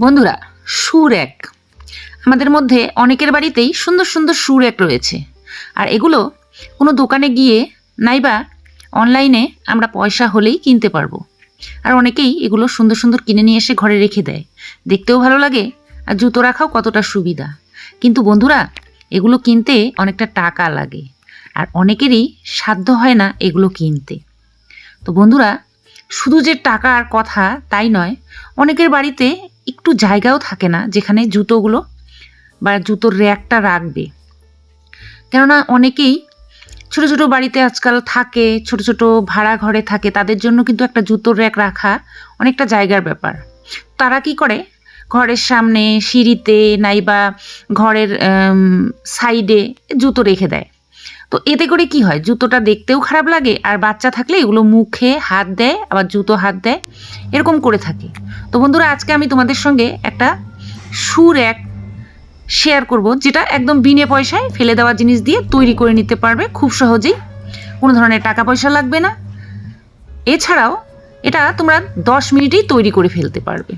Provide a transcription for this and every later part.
বন্ধুরা, সুর এক। আমাদের মধ্যে অনেকের বাড়িতেই সুন্দর সুন্দর সুর এক রয়েছে। আর এগুলো কোনো দোকানে গিয়ে নাইবা অনলাইনে আমরা পয়সা হলেই কিনতে পারব। আর অনেকেই এগুলো সুন্দর সুন্দর কিনে নিয়ে এসে ঘরে রেখে দেয়। দেখতেও ভালো লাগে আর জুতো রাখাও কতটা সুবিধা। কিন্তু বন্ধুরা, এগুলো কিনতে অনেকটা টাকা লাগে। আর অনেকেরই সাধ্য হয় না এগুলো কিনতে। তো বন্ধুরা শুধু যে টাকার কথা তাই নয়, অনেকের বাড়িতে একটু জায়গাও থাকে না যেখানে জুতোগুলো বা জুতোর র্যাকটা রাখবে। কেননা অনেকেই ছোট ছোট বাড়িতে আজকাল থাকে, ছোট ছোট ভাড়া ঘরে থাকে, তাদের জন্য কিন্তু একটা জুতোর র্যাক রাখা অনেকটা জায়গার ব্যাপার। তারা কি করে? ঘরের সামনে, সিঁড়িতে নাইবা ঘরের সাইডে জুতো রেখে দেয়। তো এতে করে কি হয়? জুতোটা দেখতেও খারাপ লাগে, আর বাচ্চা থাকলে এগুলো মুখে হাত দেয়, আবার জুতো হাত দেয়, এরকম করে থাকে। তো বন্ধুরা, আজকে আমি তোমাদের সঙ্গে একটা সুর এক শেয়ার করব, যেটা একদম বিনে পয়সায় ফেলে দেওয়া জিনিস দিয়ে তৈরি করে নিতে পারবে খুব সহজেই। কোনো ধরনের টাকা পয়সা লাগবে না। এছাড়াও, এটা তোমরা দশ মিনিটেই তৈরি করে ফেলতে পারবে।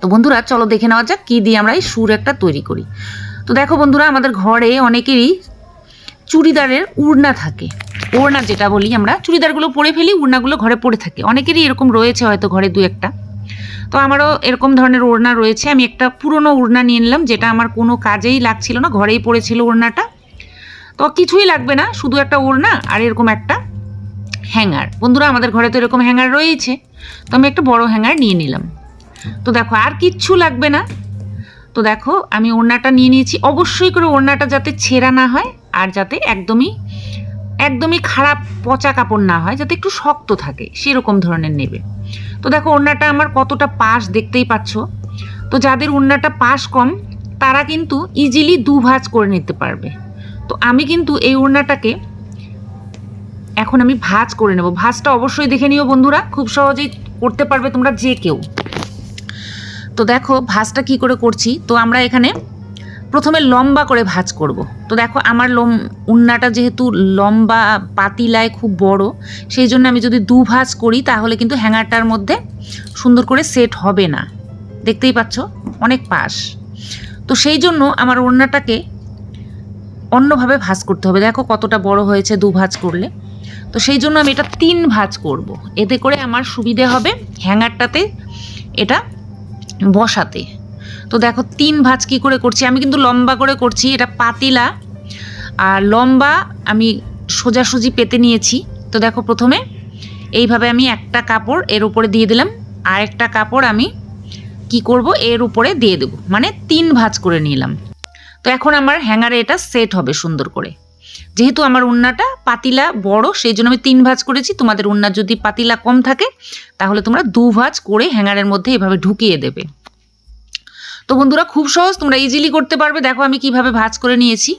তো বন্ধুরা, চলো দেখে নেওয়া যাক কী দিয়ে আমরা এই সুর একটা তৈরি করি। তো দেখো বন্ধুরা, আমাদের ঘরে অনেকেরই চুড়িদারের উড়না থাকে। ওড়না যেটা বলি আমরা, চুড়িদারগুলো পরে ফেলি, উড়নাগুলো ঘরে পড়ে থাকে। অনেকেরই এরকম রয়েছে হয়তো ঘরে দু একটা। তো আমারও এরকম ধরনের ওড়না রয়েছে। আমি একটা পুরনো ওড়না নিয়ে নিলাম, যেটা আমার কোনো কাজেই লাগছিল না, ঘরেই পড়েছিল ওড়নাটা তো কিছুই লাগবে না, শুধু একটা ওড়না আর এরকম একটা হ্যাঙ্গার। বন্ধুরা, আমাদের ঘরে তো এরকম হ্যাঙ্গার রয়েছে তো আমি একটা বড় হ্যাঙ্গার নিয়ে নিলাম। তো দেখো, আর কিচ্ছু লাগবে না। তো দেখো, আমি ওড়নাটা নিয়ে নিয়েছি। অবশ্যই করে ওড়নাটা যাতে ছেঁড়া না হয় আর যাতে একদমই একদমই খারাপ পচা কাপড় না হয়, যাতে একটু শক্ত থাকে, সেরকম ধরনের নেবে। তো দেখো, ওড়নাটা আমার কতটা পাশ দেখতেই পাচ্ছ। তো যাদের ওড়নাটা পাশ কম, তারা কিন্তু ইজিলি দু ভাঁজ করে নিতে পারবে। তো আমি কিন্তু এই ওড়নাটাকে এখন আমি ভাঁজ করে নেব। ভাঁজটা অবশ্যই দেখে নিও বন্ধুরা, খুব সহজেই করতে পারবে তোমরা যে কেউ। তো দেখো, ভাঁজটা কি করে করছি? তো আমরা এখানে প্রথমে লম্বা করে ভাঁজ করব। তো দেখো আমার লম, উন্নাটা যেহেতু লম্বা, পাতিলায় খুব বড়, সেই জন্য আমি যদি দু ভাঁজ করি তাহলে কিন্তু হ্যাঙ্গারটার মধ্যে সুন্দর করে সেট হবে না। দেখতেই পাচ্ছ, অনেক পাশ। তো সেই জন্য আমার ওড়নাটাকে অন্যভাবে ভাঁজ করতে হবে। দেখো কতটা বড় হয়েছে দু ভাজ করলে। তো সেই জন্য আমি এটা তিন ভাঁজ করব। এতে করে আমার সুবিধে হবে হ্যাঙ্গারটাতে, এটা বসাতে। তো দেখো তিন ভাঁজ কী করে করছি? আমি কিন্তু লম্বা করে করছি, এটা পাতিলা। আর লম্বা আমি সোজাসুজি পেতে নিয়েছি। তো দেখো প্রথমে এইভাবে আমি একটা কাপড় এর উপরে দিয়ে দিলাম। আর একটা কাপড় আমি কি করব? এর উপরে দিয়ে দেবো। মানে তিন ভাঁজ করে নিলাম। তো এখন আমার হ্যাঙ্গারে এটা সেট হবে সুন্দর করে। যেহেতু আমার উন্নাটা পাতিলা বড় সেই জন্য আমি তিন ভাঁজ করেছি। তোমাদের উন্না যদি পাতিলা কম থাকে, তাহলে তোমরা দু ভাঁজ করে হ্যাঙ্গারের মধ্যে এভাবে ঢুকিয়ে দেবে। তো বন্ধুরা, খুব সহজ, তোমরা ইজিলি করতে পারবে। দেখো আমি কীভাবে ভাজ করে নিয়েছি।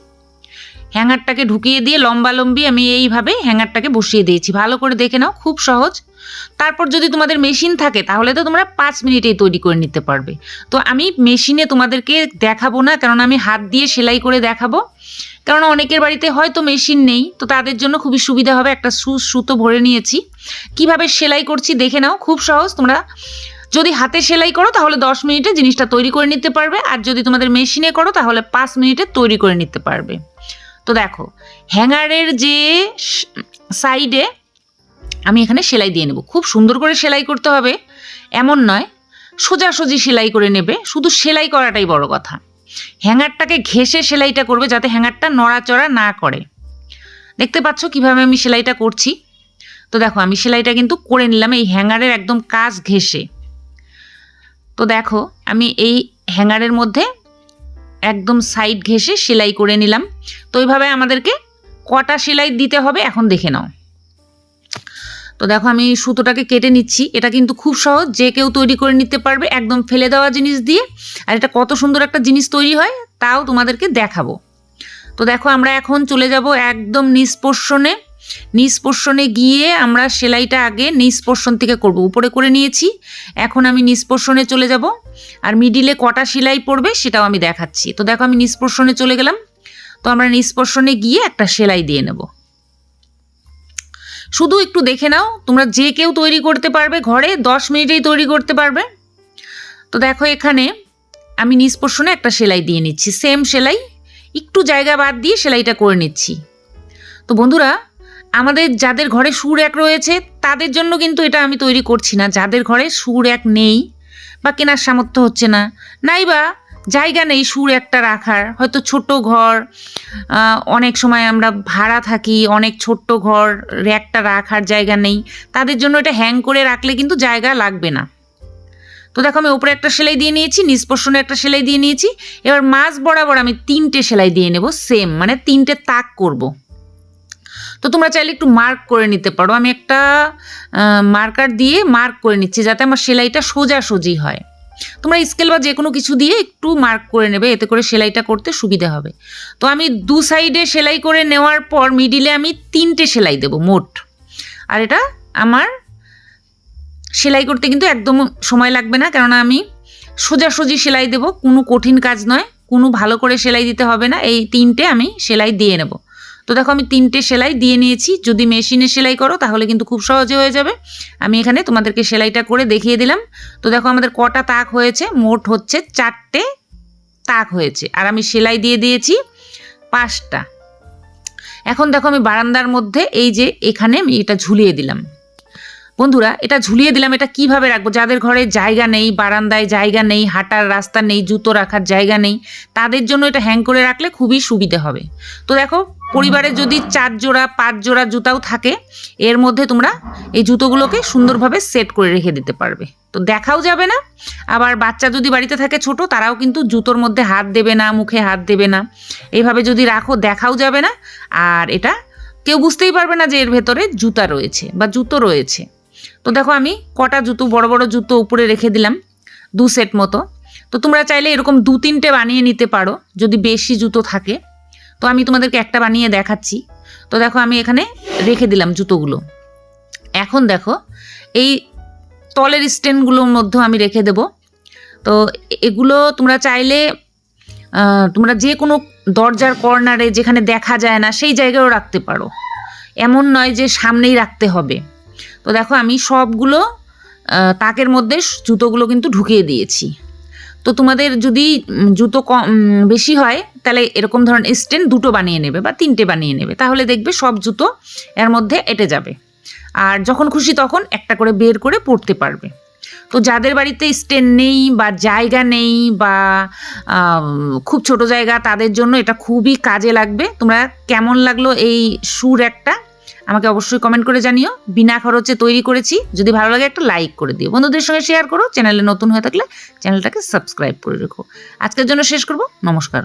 হ্যাঙ্গারটাকে ঢুকিয়ে দিয়ে লম্বা লম্বি আমি এইভাবে হ্যাঙ্গারটাকে বসিয়ে দিয়েছি। ভালো করে দেখে নাও, খুব সহজ। তারপর যদি তোমাদের মেশিন থাকে, তাহলে তো তোমরা পাঁচ মিনিটেই তৈরি করে নিতে পারবে। তো আমি মেশিনে তোমাদেরকে দেখাবো না, কারণ আমি হাত দিয়ে সেলাই করে দেখাবো। কেননা অনেকের বাড়িতে হয়তো মেশিন নেই, তো তাদের জন্য খুবই সুবিধা হবে। একটা সু সুতো ভরে নিয়েছি। কীভাবে সেলাই করছি দেখে নাও, খুব সহজ। তোমরা যদি হাতে সেলাই করো, তাহলে দশ মিনিটে জিনিসটা তৈরি করে নিতে পারবে। আর যদি তোমাদের মেশিনে করো, তাহলে পাঁচ মিনিটে তৈরি করে নিতে পারবে। তো দেখো, হ্যাঙ্গারের যে সাইডে আমি এখানে সেলাই দিয়ে নেব। খুব সুন্দর করে সেলাই করতে হবে। এমন নয়, সোজাসুজি সেলাই করে নেবে। শুধু সেলাই করাটাই বড় কথা। হ্যাঙ্গারটাকে ঘেসে সেলাইটা করবে যাতে হ্যাঙ্গারটা নড়াচড়া না করে। দেখতে পাচ্ছ কীভাবে আমি সেলাইটা করছি? তো দেখো, আমি সেলাইটা কিন্তু করে নিলাম। এই হ্যাঙ্গারের একদম কাজ ঘেসে তো দেখো, আমি এই হ্যাঙ্গারের মধ্যে একদম সাইড ঘেসে সেলাই করে নিলাম। তো এইভাবে আমাদেরকে কটা সেলাই দিতে হবে এখন দেখে নাও। তো দেখো, আমি সুতোটাকে কেটে নিচ্ছি। এটা কিন্তু খুব সহজ, যে কেউ তৈরি করে নিতে পারবে একদম ফেলে দেওয়া জিনিস দিয়ে। আর এটা কত সুন্দর একটা জিনিস তৈরি হয়, তাও তোমাদেরকে দেখাবো। তো দেখো, আমরা এখন চলে যাব একদম নিষ্পর্শনে গিয়ে আমরা সেলাইটা আগে নিষ্পর্শন থেকে করব। উপরে করে নিয়েছি, এখন আমি নিষ্পর্শনে চলে যাব আর মিডিলে কটা সেলাই পড়বে সেটাও আমি দেখাচ্ছি। তো দেখো আমি নিষ্পর্শনে চলে গেলাম, তো আমরা নিষ্পর্শনে গিয়ে একটা সেলাই দিয়ে নেব। শুধু একটু দেখে নাও, তোমরা যে কেউ তৈরি করতে পারবে ঘরে, দশ মিনিটেই তৈরি করতে পারবে। তো দেখো এখানে আমি পোর্শনে একটা সেলাই দিয়ে নিচ্ছি সেম সেলাই, একটু জায়গা বাদ দিয়ে সেলাইটা করে নিচ্ছি। তো বন্ধুরা আমাদের যাদের ঘরে সুর এক রয়েছে, তাদের জন্য কিন্তু এটা আমি তৈরি করছি না। যাদের ঘরে সুর এক নেই বা কেনার সামর্থ্য হচ্ছে না, নাইবা জায়গা নেই সুর একটা রাখার। হয়তো ছোট ঘর অনেক সময় আমরা ভাড়া থাকি, অনেক ছোট্ট ঘর র্যাকটা রাখার জায়গা নেই। তাদের জন্য এটা হ্যাং করে রাখলে কিন্তু জায়গা লাগবে না। তো দেখো আমি ওপরে একটা সেলাই দিয়ে নিয়েছি নিষ্পর্শনে একটা সেলাই দিয়ে নিয়েছি। এবার মাঝ বরাবর আমি তিনটে সেলাই দিয়ে নেব সেম মানে তিনটে তাক করব। তো তোমরা চাইলে একটু মার্ক করে নিতে পারো। আমি একটা মার্কার দিয়ে মার্ক করে নিচ্ছি যাতে আমার সেলাইটা সোজাসুজি হয়। তোমরা স্কেল বা যে কোনো কিছু দিয়ে একটু মার্ক করে নেবে, এতে করে সেলাইটা করতে সুবিধা হবে। তো আমি দু সাইডে সেলাই করে নেওয়ার পর মিডিলে আমি তিনটে সেলাই দেব মোট। আর এটা আমার সেলাই করতে কিন্তু একদম সময় লাগবে না, কেননা আমি সোজাসুজি সেলাই দেব। কোনো কঠিন কাজ নয়, কোনো ভালো করে সেলাই দিতে হবে না। এই তিনটে আমি সেলাই দিয়ে নেব। তো দেখো আমি তিনটে সেলাই দিয়ে নিয়েছি। যদি মেশিনে সেলাই করো, তাহলে কিন্তু খুব সহজে হয়ে যাবে। আমি এখানে তোমাদেরকে সেলাইটা করে দেখিয়ে দিলাম। তো দেখো আমাদের কটা তাক হয়েছে, মোট হচ্ছে চারটে তাক হয়েছে। আর আমি সেলাই দিয়ে দিয়েছি পাঁচটা। এখন দেখো আমি বারান্দার মধ্যে এই যে এখানে আমি এটা ঝুলিয়ে দিলাম। বন্ধুরা, এটা ঝুলিয়ে দিলাম, এটা কীভাবে রাখব? যাদের ঘরে জায়গা নেই, বারান্দায় জায়গা নেই, হাঁটার রাস্তা নেই, জুতো রাখার জায়গা নেই, তাদের জন্য এটা হ্যাং করে রাখলে খুবই সুবিধে হবে। তো দেখো, পরিবারে যদি চার জোড়া, পাঁচ জোড়া জুতাও থাকে, এর মধ্যে তোমরা এই জুতোগুলোকে সুন্দরভাবে সেট করে রেখে দিতে পারবে। তো দেখাও যাবে না। আবার বাচ্চা যদি বাড়িতে থাকে ছোট, তারাও কিন্তু জুতোর মধ্যে হাত দেবে না, মুখে হাত দেবে না। এইভাবে যদি রাখো, দেখাও যাবে না। আর এটা কেউ বুঝতেই পারবে না যে এর ভেতরে জুতা রয়েছে বা জুতো রয়েছে। তো দেখো আমি কটা জুতো, বড় বড় জুতো উপরে রেখে দিলাম, দু সেট মতো। তো তোমরা চাইলে এরকম দু তিনটে বানিয়ে নিতে পারো, যদি বেশি জুতো থাকে। তো আমি তোমাদেরকে একটা বানিয়ে দেখাচ্ছি। তো দেখো আমি এখানে রেখে দিলাম জুতোগুলো। এখন দেখো, এই তলের স্ট্যান্ডগুলোর মধ্যেও আমি রেখে দেব। তো এগুলো তোমরা চাইলে তোমরা যে কোনো দরজার কর্নারে যেখানে দেখা যায় না, সেই জায়গায়ও রাখতে পারো। এমন নয় যে সামনেই রাখতে হবে। তো দেখো আমি সবগুলো তাকের মধ্যে জুতোগুলো কিন্তু ঢুকিয়ে দিয়েছি। তো তোমাদের যদি জুতো কম বেশি হয়, তাহলে এরকম ধরনের স্ট্যান্ড দুটো বানিয়ে নেবে বা তিনটে বানিয়ে নেবে। তাহলে দেখবে সব জুতো এর মধ্যে এঁটে যাবে। আর যখন খুশি তখন একটা করে বের করে পড়তে পারবে। তো যাদের বাড়িতে স্ট্যান্ড নেই বা জায়গা নেই বা খুব ছোট জায়গা, তাদের জন্য এটা খুবই কাজে লাগবে। তোমরা কেমন লাগল এই সুর একটা? আমাকে অবশ্যই কমেন্ট করে জানিও। বিনা খরচে তৈরি করেছি। যদি ভালো লাগে একটা লাইক করে দিও। বন্ধুদের সঙ্গে শেয়ার করো। চ্যানেলে নতুন হয়ে থাকলে চ্যানেলটাকে সাবস্ক্রাইব করে রেখো। আজকের জন্য শেষ করব। নমস্কার।